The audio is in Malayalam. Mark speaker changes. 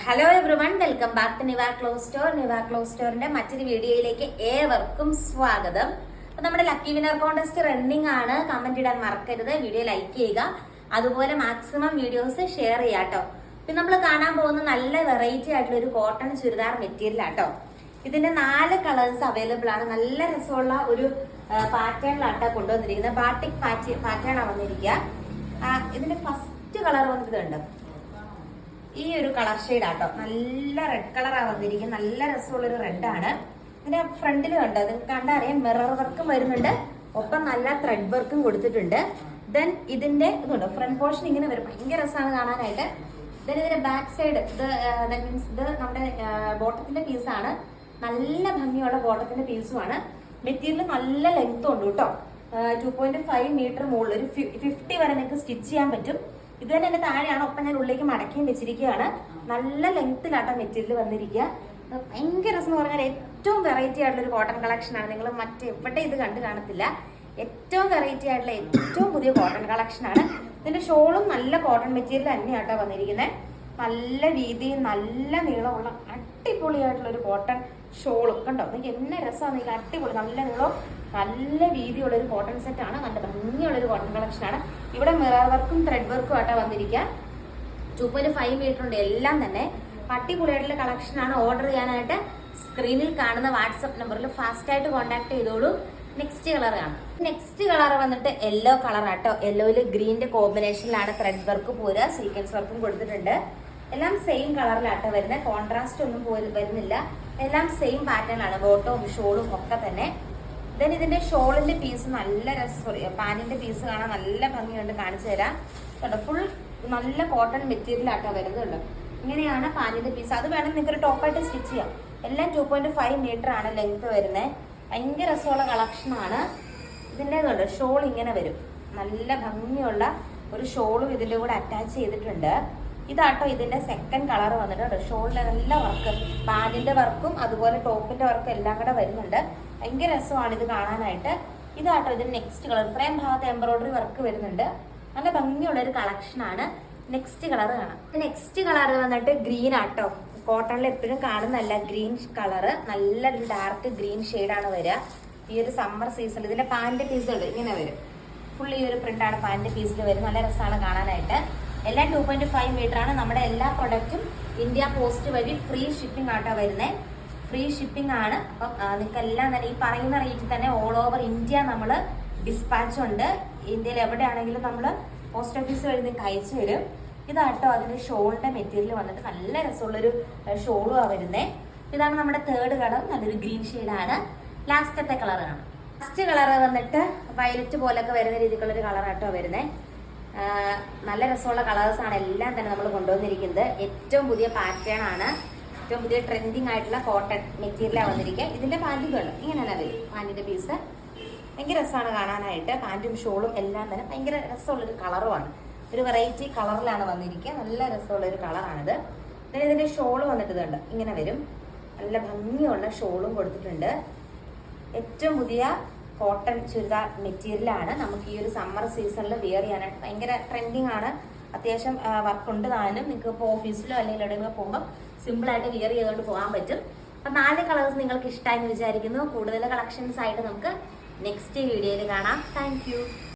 Speaker 1: Hello everyone welcome back to Niva clothes store Niva clothes സ്റ്റോറിന്റെ മറ്റൊരു വീഡിയോയിലേക്ക് ഏവർക്കും സ്വാഗതം. അപ്പൊ നമ്മുടെ ലക്കി വിനർ കോൺടെസ്റ്റ് റണ്ണിംഗ് ആണ്. കമന്റ് ഇടാൻ മറക്കരുത്. വീഡിയോ ലൈക്ക് ചെയ്യുക. അതുപോലെ മാക്സിമം വീഡിയോസ് ഷെയർ ചെയ്യുക കേട്ടോ. പിന്നെ നമ്മൾ കാണാൻ പോകുന്ന നല്ല വെറൈറ്റി ആയിട്ടുള്ള ഒരു കോട്ടൺ ചുരിദാർ മെറ്റീരിയൽ ആട്ടോ ഇതിന്റെ നാല് കളേഴ്സ് അവൈലബിൾ ആണ്. നല്ല രസമുള്ള ഒരു പാറ്റേണിലാട്ടോ കൊണ്ടുവന്നിരിക്കുന്നത്. ബാട്ടിക് പാറ്റേൺ ആണ് വന്നിരിക്കുക. ഇതിന്റെ ഫസ്റ്റ് കളർ വന്നിട്ടുണ്ട് ഈ ഒരു കളർ ഷെയ്ഡ് ആട്ടോ. നല്ല റെഡ് കളറാണ് വന്നിരിക്കുന്നത് നല്ല രസമുള്ളൊരു റെഡ് ആണ്. ഇതിന്റെ ഫ്രണ്ടിൽ കണ്ടോ? അത് കണ്ടറിയാം മിറർ വർക്കും വരുന്നുണ്ട്. ഒപ്പം നല്ല ത്രെഡ് വർക്കും കൊടുത്തിട്ടുണ്ട്. ദെൻ ഇതിന്റെ ഇതുണ്ടോ? ഫ്രണ്ട് പോർഷൻ ഇങ്ങനെ വരും. ഭയങ്കര രസമാണ് കാണാനായിട്ട്. ദെൻ ഇതിന്റെ ബാക്ക് സൈഡ് ഇത് മീൻസ് ഇത് നമ്മുടെ ബോട്ടത്തിന്റെ പീസാണ് നല്ല ഭംഗിയുള്ള ബോട്ടത്തിന്റെ പീസുമാണ് മെറ്റീരിയൽ നല്ല ലെങ്ത്തും ഉണ്ട് കേട്ടോ. ടു പോയിന്റ് ഫൈവ് മീറ്റർ മുകളിൽ ഒരു ഫിഫ്റ്റി വരെ നിങ്ങൾക്ക് സ്റ്റിച്ച് ചെയ്യാൻ പറ്റും. ഇത് തന്നെ എന്റെ താഴെയാണ്. ഒപ്പം ഞാൻ ഉള്ളിലേക്ക് മടക്കിയും വെച്ചിരിക്കുകയാണ്. നല്ല ലെങ്ത്തിലാട്ടാ മെറ്റീരിയൽ വന്നിരിക്കുക. ഭയങ്കര രസം എന്ന് പറഞ്ഞാൽ ഏറ്റവും വെറൈറ്റി ആയിട്ടുള്ള ഒരു കോട്ടൺ കളക്ഷൻ ആണ്. നിങ്ങൾ മറ്റെവിടെ ഇത് കണ്ടു കാണത്തില്ല. ഏറ്റവും വെറൈറ്റി ആയിട്ടുള്ള ഏറ്റവും പുതിയ കോട്ടൺ കളക്ഷൻ ആണ്. ഇതിന്റെ ഷോളും നല്ല കോട്ടൺ മെറ്റീരിയൽ തന്നെയാട്ടോ വന്നിരിക്കുന്നത് നല്ല വീതിയും നല്ല നീളമുള്ള അടിപൊളിയായിട്ടുള്ള ഒരു കോട്ടൺ ഷോളും കണ്ടോ? നിങ്ങൾക്ക് എന്നെ രസമാണ് നിങ്ങൾക്ക് അടിപൊളി നല്ല നീളവും നല്ല വീതിയുള്ള ഒരു കോട്ടൺ ആണ്. നല്ല ഭംഗിയുള്ള ഒരു കോട്ടൺ കളക്ഷൻ ആണ്. ഇവിടെ മിറർ വർക്കും ത്രെഡ് വർക്കും ആയിട്ടാണ് വന്നിരിക്കുക ടു പോയിന്റ് ഫൈവ് മീറ്റർ ഉണ്ട്. എല്ലാം തന്നെ അടിപൊളിയായിട്ടുള്ള കളക്ഷൻ ആണ്. ഓർഡർ ചെയ്യാനായിട്ട് സ്ക്രീനിൽ കാണുന്ന വാട്സപ്പ് നമ്പറിൽ ഫാസ്റ്റായിട്ട് കോൺടാക്ട് ചെയ്തോളൂ. നെക്സ്റ്റ് കളർ കാണാം നെക്സ്റ്റ് കളർ വന്നിട്ട് യെല്ലോ കളർ ആട്ടോ യെല്ലോയിൽ ഗ്രീനിന്റെ കോമ്പിനേഷനിലാണ് ത്രെഡ് വർക്ക് പോരുക. സീക്വൻസ് വർക്കും കൊടുത്തിട്ടുണ്ട്. എല്ലാം സെയിം കളറിലാട്ടോ വരുന്നത് കോൺട്രാസ്റ്റ് ഒന്നും വരുന്നില്ല. എല്ലാം സെയിം പാറ്റേണാണ് ബോട്ടവും ഷോളും ഒക്കെ തന്നെ. ദെൻ ഇതിന്റെ ഷോളിന്റെ പീസ് നല്ല രസം പാനിന്റെ പീസ് കാണാൻ നല്ല ഭംഗിയുണ്ട് കാണിച്ചു തരാം. കേട്ടോ ഫുൾ നല്ല കോട്ടൺ മെറ്റീരിയൽ ആട്ടോ വരുന്നുള്ളൂ. ഇങ്ങനെയാണ് പാനിന്റെ പീസ് അത് വേണമെങ്കിൽ നിങ്ങൾക്ക് ഒരു ടോപ്പായിട്ട് സ്റ്റിച്ച് ചെയ്യാം. എല്ലാം ടു പോയിന്റ് ഫൈവ് മീറ്റർ ആണ് ലെങ്ത് വരുന്നത് ഭയങ്കര രസമുള്ള കളക്ഷനാണ് ഇതിന്റെ ഇതുണ്ട് ഷോൾ ഇങ്ങനെ വരും. നല്ല ഭംഗിയുള്ള ഒരു ഷോളും ഇതിന്റെ കൂടെ അറ്റാച്ച് ചെയ്തിട്ടുണ്ട്. ഇതാട്ടോ ഇതിന്റെ സെക്കൻഡ് കളർ വന്നിട്ടുണ്ട്. ഷോളിന്റെ നല്ല വർക്ക് പാന്റിന്റെ വർക്കും അതുപോലെ ടോപ്പിന്റെ വർക്കും എല്ലാം കൂടെ വരുന്നുണ്ട്. ഭയങ്കര രസമാണ് ഇത് കാണാനായിട്ട്. ഇതാട്ടോ ഇതിന്റെ നെക്സ്റ്റ് കളർ ഇത്രയും ഭാഗത്ത് എംബ്രോയിഡറി വർക്ക് വരുന്നുണ്ട്. നല്ല ഭംഗിയുള്ള ഒരു കളക്ഷനാണ് നെക്സ്റ്റ് കളർ കാണാം. നെക്സ്റ്റ് കളർ വന്നിട്ട് ഗ്രീൻ ആട്ടോ. കോട്ടണിൽ എപ്പോഴും കാണുന്നല്ല ഗ്രീൻ കളർ നല്ലൊരു ഡാർക്ക് ഗ്രീൻ ആണ് വരിക. ഈ ഒരു സമ്മർ സീസണിൽ ഇതിന്റെ പാന്റ് പീസുകൾ ഇങ്ങനെ വരും. ഫുൾ ഈ ഒരു പ്രിന്റാണ് പാന്റ് പീസിൽ വരും. നല്ല രസമാണ് കാണാനായിട്ട്. എല്ലാം ടു പോയിന്റ് ഫൈവ് മീറ്റർ ആണ്. നമ്മുടെ എല്ലാ പ്രൊഡക്റ്റും ഇന്ത്യ പോസ്റ്റ് വഴി ഫ്രീ ഷിപ്പിംഗ് ആട്ടോ വരുന്നത് ഫ്രീ ഷിപ്പിംഗ് ആണ്. അപ്പം നിങ്ങൾക്ക് എല്ലാം തന്നെ ഈ പറയുന്ന റേറ്റിൽ തന്നെ ഓൾ ഓവർ ഇന്ത്യ നമ്മൾ ഡിസ്പാച്ച് ഉണ്ട്. ഇന്ത്യയിൽ എവിടെയാണെങ്കിലും നമ്മൾ പോസ്റ്റ് ഓഫീസ് വഴി നിങ്ങൾക്ക് അയച്ചു തരും. ഇതാട്ടോ അതിന്റെ ഷോളിന്റെ മെറ്റീരിയൽ വന്നിട്ട് നല്ല രസമുള്ളൊരു ഷോളുമാണ് വരുന്നത് ഇതാണ് നമ്മുടെ തേർഡ് കളർ നല്ലൊരു ഗ്രീൻ ആണ്. ലാസ്റ്റത്തെ കളറാണ് ലാസ്റ്റ് കളർ വന്നിട്ട് വയലറ്റ് പോലൊക്കെ വരുന്ന രീതിക്കുള്ള ഒരു കളറാട്ടോ വരുന്നത് നല്ല രസമുള്ള കളേഴ്സ് ആണ് എല്ലാം തന്നെ നമ്മൾ കൊണ്ടുവന്നിരിക്കുന്നത്. ഏറ്റവും പുതിയ പാറ്റേൺ ആണ്. ഏറ്റവും പുതിയ ട്രെൻഡിങ് ആയിട്ടുള്ള കോട്ടൺ മെറ്റീരിയലാണ് വന്നിരിക്കുക ഇതിന്റെ പാന്റുകൾ ഇങ്ങനെ തന്നെ വരും. പാന്റിന്റെ പീസ് ഭയങ്കര രസമാണ് കാണാനായിട്ട്. പാന്റും ഷോളും എല്ലാം തന്നെ ഭയങ്കര രസമുള്ളൊരു കളറുമാണ് ഒരു വെറൈറ്റി കളറിലാണ് വന്നിരിക്കുക. നല്ല രസമുള്ള ഒരു കളറാണിത് പിന്നെ ഇതിന്റെ ഷോൾ വന്നിട്ട് ഇതുണ്ട്. ഇങ്ങനെ വരും. നല്ല ഭംഗിയുള്ള ഷോളും കൊടുത്തിട്ടുണ്ട്. ഏറ്റവും പുതിയ കോട്ടൺ ചുരിദാർ മെറ്റീരിയലാണ് നമുക്ക് ഈ ഒരു സമ്മർ സീസണിൽ വിയർ ചെയ്യാനായിട്ട് ഭയങ്കര ട്രെൻഡിങ് ആണ്. അത്യാവശ്യം വർക്ക് ഉണ്ട് താനും. നിങ്ങൾക്ക് ഇപ്പോൾ ഓഫീസിലോ അല്ലെങ്കിൽ എവിടെയെങ്കിലും പോകുമ്പോൾ സിമ്പിളായിട്ട് വിയർ ചെയ്തുകൊണ്ട് പോകാൻ പറ്റും. അപ്പം നാല് കളേഴ്സ് നിങ്ങൾക്ക് ഇഷ്ടമായെന്ന് വിചാരിക്കുന്നു. കൂടുതൽ കളക്ഷൻസ് ആയിട്ട് നമുക്ക് നെക്സ്റ്റ് വീഡിയോയിൽ കാണാം. താങ്ക്